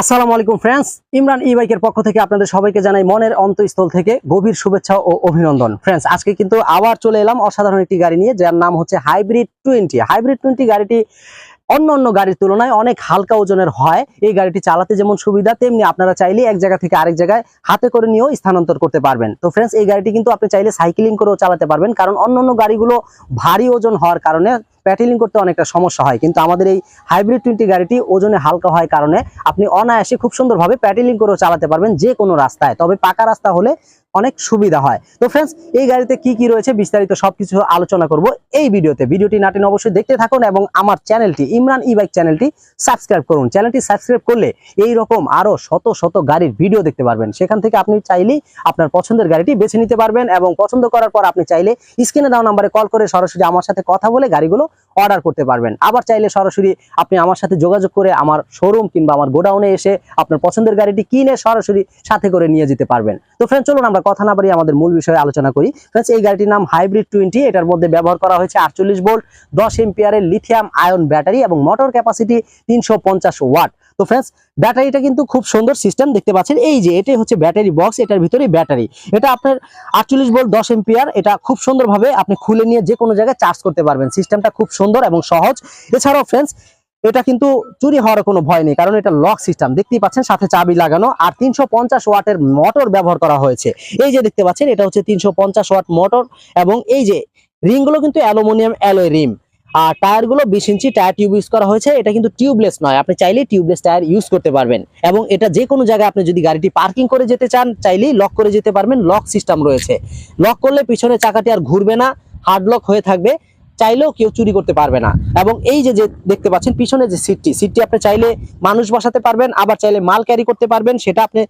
আসসালামু আলাইকুম ফ্রেন্ডস ইমরান ই বাইকের পক্ষ থেকে আপনাদের সবাইকে জানাই মনের অন্তঃস্থল থেকে গভীর শুভেচ্ছা ও অভিনন্দন। ফ্রেন্ডস আজকে কিন্তু আবার চলে এলাম অসাধারণ একটি গাড়ি নিয়ে, যার নাম হচ্ছে হাইব্রিড টোয়েন্টি হাইব্রিড টোয়েন্টি গাড়িটি অন্য অন্য গাড়ির তুলনায় অনেক হালকা ওজনের হয়। এই গাড়িটি চালাতে যেমন সুবিধা, তেমনি আপনারা চাইলে এক জায়গা থেকে আরেক জায়গায় হাতে করে নিয়েও স্থানান্তর করতে পারবেন। তো ফ্রেন্ডস এই গাড়িটি কিন্তু আপনি চাইলে সাইকেলিং করেও চালাতে পারবেন, কারণ অন্য অন্য গাড়িগুলো ভারী ওজন হওয়ার কারণে প্যাটেলিং করতে অনেকটা সমস্যা হয়। কিন্তু আমাদের এই হাইব্রিড টোয়েন্টি গাড়িটি ওজনে হালকা হয় কারণে আপনি অনায়াসে খুব সুন্দরভাবে প্যাটেলিং করেও চালাতে পারবেন যে কোনো রাস্তায়। তবে পাকা রাস্তা হলে অনেক সুবিধা হয়। তো ফ্রেন্ডস এই গাড়িতে কি কি রয়েছে বিস্তারিত সবকিছু আলোচনা করব এই ভিডিওতে। ভিডিওটি নাটিন অবশ্যই দেখতে থাকুন এবং আমার চ্যানেলটি, ইমরান ই বাইক চ্যানেলটি সাবস্ক্রাইব করুন। চ্যানেলটি সাবস্ক্রাইব করলে এই রকম আরও শত শত গাড়ির ভিডিও দেখতে পারবেন। সেখান থেকে আপনি চাইলেই আপনার পছন্দের গাড়িটি বেছে নিতে পারবেন এবং পছন্দ করার পর আপনি চাইলে স্ক্রিনে দেওয়া নাম্বারে কল করে সরাসরি আমার সাথে কথা বলে গাড়িগুলো অর্ডার করতে পারবেন। আবার চাইলে সরাসরি আপনি আমার সাথে যোগাযোগ করে আমার শোরুম কিংবা আমার গোডাউনে এসে আপনার পছন্দের গাড়িটি কিনে সরাসরি সাথে করে নিয়ে যেতে পারবেন। তো ফ্রেন্ড চলুন আমরা কথা না বাড়িয়ে আমাদের মূল বিষয়ে আলোচনা করি। ফ্রেন্ডস এই গাড়িটির নাম হাইব্রিড টোয়েন্টি এটার মধ্যে ব্যবহার করা হয়েছে আটচল্লিশ ভোল্ট দশ এম্পিয়ারের লিথিয়াম আয়ন ব্যাটারি এবং মোটর ক্যাপাসিটি তিনশো পঞ্চাশ ওয়াট তো ফ্রেন্ডস ব্যাটারিটা কিন্তু খুব সুন্দর সিস্টেম দেখতে পাচ্ছেন। এই যে, এটাই হচ্ছে ব্যাটারি বক্স এটার ভিতরে ব্যাটারি। এটা আপনার আটচল্লিশ ভোল্ট দশ এম্পিয়ার এটা খুব সুন্দরভাবে আপনি খুলে নিয়ে যে কোনো জায়গায় চার্জ করতে পারবেন। সিস্টেমটা খুব সুন্দর এবং সহজ। এছাড়াও ফ্রেন্ডস এটা কিন্তু চুরি হওয়ার কোনো ভয় নেই, কারণ এটা লক সিস্টেম দেখতেই পাচ্ছেন, সাথে চাবি লাগানো, আর তিনশো পঞ্চাশ ওয়াটের মোটর ব্যবহার করা হয়েছে। এই যে, দেখতে পাচ্ছেন, এটা হচ্ছে তিনশো পঞ্চাশ ওয়াট মোটর এবং এই যে রিংগুলো কিন্তু অ্যালুমিনিয়াম অ্যালোয় রিম। আর টায়ারগুলো বিশ ইঞ্চি টায়ার টিউব ইউজ করা হয়েছে। এটা কিন্তু টিউবলেস নয়। আপনি চাইলেই টিউবলেস টায়ার ইউজ করতে পারবেন। এবং এটা যে কোনো জায়গায় আপনি যদি গাড়িটি পার্কিং করে যেতে চান, চাইলেই লক করে যেতে পারবেন। লক সিস্টেম রয়েছে। লক করলে পিছনে চাকাটি আর ঘুরবে না। হার্ড লক হয়ে থাকবে। চাইলেও কেউ চুরি করতে পারবে না। এবং এই যে দেখতে পাচ্ছেন, পিছনে যে সিটটি সিটটি আপনি চাইলে মানুষ বসাতে পারবেন, আবার চাইলে মাল ক্যারি করতে পারবেন। সেটা আপনি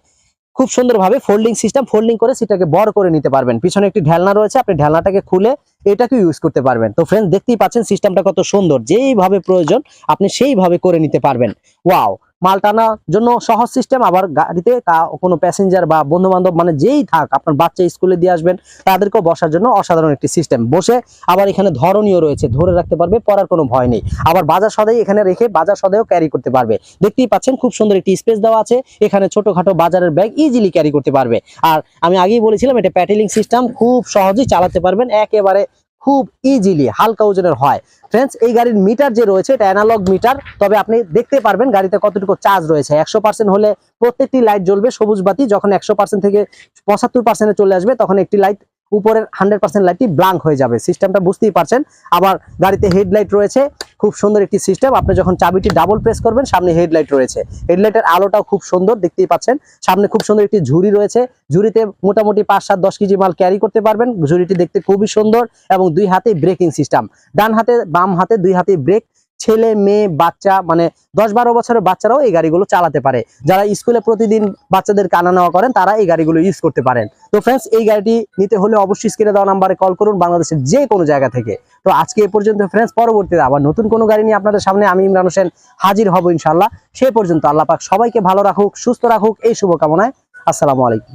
খুব সুন্দরভাবে ফোল্ডিং সিস্টেম ফোল্ডিং করে সেটাকে বড় করে নিতে পারবেন। পিছনে একটি ঢেলনা রয়েছে, আপনি ঢেলনাটাকে খুলে এটাকে ইউজ করতে পারবেন। তো ফ্রেন্ডস দেখতেই পাচ্ছেন সিস্টেমটা কত সুন্দর। যেইভাবে প্রয়োজন, আপনি সেইভাবে করে নিতে পারবেন। ওয়াও মাল টানার জন্য সহজ সিস্টেম আবার গাড়িতে কা- কোনো প্যাসেঞ্জার বা বন্ধু বান্ধব মানে যেই থাক, আপনার বাচ্চা স্কুলে দিয়ে আসবেন, তাদেরকেও বসার জন্য অসাধারণ একটি সিস্টেম বসে আবার এখানে ধরনীয় রয়েছে, ধরে রাখতে পারবে, পড়ার কোনো ভয় নেই। আবার বাজার সদাই এখানে রেখে বাজার সদাইও ক্যারি করতে পারবে। দেখতেই পাচ্ছেন, খুব সুন্দর একটি স্পেস দেওয়া আছে, এখানে ছোটখাটো বাজারের ব্যাগ ইজিলি ক্যারি করতে পারবে। আর আমি আগেই বলেছিলাম, এটা প্যাটেলিং সিস্টেম খুব সহজেই চালাতে পারবেন, একেবারে খুব ইজিলি হালকা ওজনের হয়। ফ্রেন্ডস এই গাড়ির মিটার যে রয়েছে, এটা অ্যানালগ মিটার তবে আপনি দেখতে পারবেন গাড়িতে কতটুকু চার্জ রয়েছে। একশো পার্সেন্ট হলে প্রত্যেকটি লাইট জ্বলবে, সবুজ বাতি, যখন একশো পার্সেন্ট থেকে পঁচাত্তর পার্সেন্টে চলে আসবে, তখন একটি লাইট উপরের হান্ড্রেড পার্সেন্ট লাইটটি ব্লাঙ্ক হয়ে যাবে। সিস্টেমটা বুঝতেই পারছেন। আবার গাড়িতে হেডলাইট রয়েছে। খুব সুন্দর একটি সিস্টেম। আপনি যখন চাবিটি ডাবল প্রেস করবেন, সামনে হেডলাইট রয়েছে। হেডলাইটের আলোটাও খুব সুন্দর, দেখতেই পাচ্ছেন। সামনে খুব সুন্দর একটি ঝুড়ি রয়েছে। ঝুড়িতে মোটামুটি পাঁচ সাত দশ কেজি মাল ক্যারি করতে পারবেন। ঝুড়িটি দেখতে খুবই সুন্দর এবং দুই হাতে ব্রেকিং সিস্টেম ডান হাতে, বাম হাতে দুই হাতে ব্রেক ছেলে, মেয়ে, বাচ্চা মানে দশ বারো বছরের বাচ্চারাও এই গাড়িগুলো চালাতে পারে। যারা স্কুলে প্রতিদিন বাচ্চাদের কানা নেওয়া করেন, তারা এই গাড়িগুলো ইউজ করতে পারেন। তো ফ্রেন্ডস এই গাড়িটি নিতে হলে অবশ্যই স্ক্রিনে দেওয়া নাম্বারে কল করুন বাংলাদেশের যে কোনো জায়গা থেকে। তো আজকে এ পর্যন্ত ফ্রেন্ডস পরবর্তীতে আবার নতুন কোনো গাড়ি নিয়ে আপনাদের সামনে আমি ইমরান হোসেন হাজির হব ইনশাল্লাহ সে পর্যন্ত আল্লাহ পাক সবাইকে ভালো রাখুক, সুস্থ রাখুক, এই শুভকামনায় আসসালামু আলাইকুম।